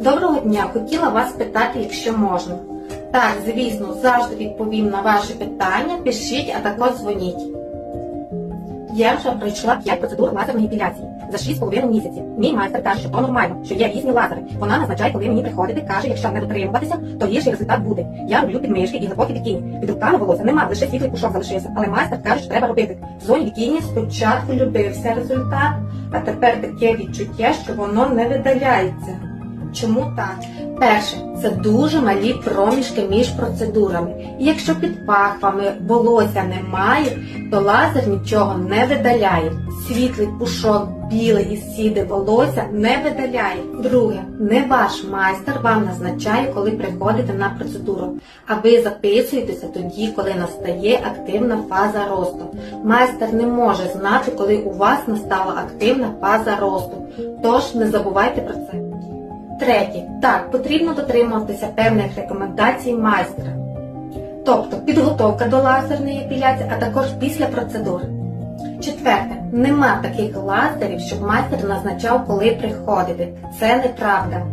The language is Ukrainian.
Доброго дня! Хотіла вас питати, якщо можна. Так, звісно, завжди відповім на ваші питання. Пишіть, а також дзвоніть. Я вже пройшла 5 процедур лазерної епіляції за 6,5 місяців. Мій майстер каже, що то нормально, що є різні лазери. Вона назначає, коли мені приходити, каже, якщо не дотримуватися, то гірший результат буде. Я роблю підмишки і глибокі бікіні. Під руками волосся нема, лише світлий пушок залишився. Але майстер каже, що треба робити. В зоні бікіні спочатку любився результат, а тепер таке відчуття, що воно не видаляється. Чому так? Перше, це дуже малі проміжки між процедурами. І якщо під пахвами волосся немає, то лазер нічого не видаляє. Світлий пушок, біле і сіде волосся не видаляє. Друге, не ваш майстер вам назначає, коли приходите на процедуру, а ви записуєтеся тоді, коли настає активна фаза росту. Майстер не може знати, коли у вас настала активна фаза росту. Тож не забувайте про це. Третє. Так, потрібно дотримуватися певних рекомендацій майстра. Тобто підготовка до лазерної епіляції, а також після процедури. Четверте. Нема таких лазерів, щоб майстер назначав, коли приходити. Це неправда.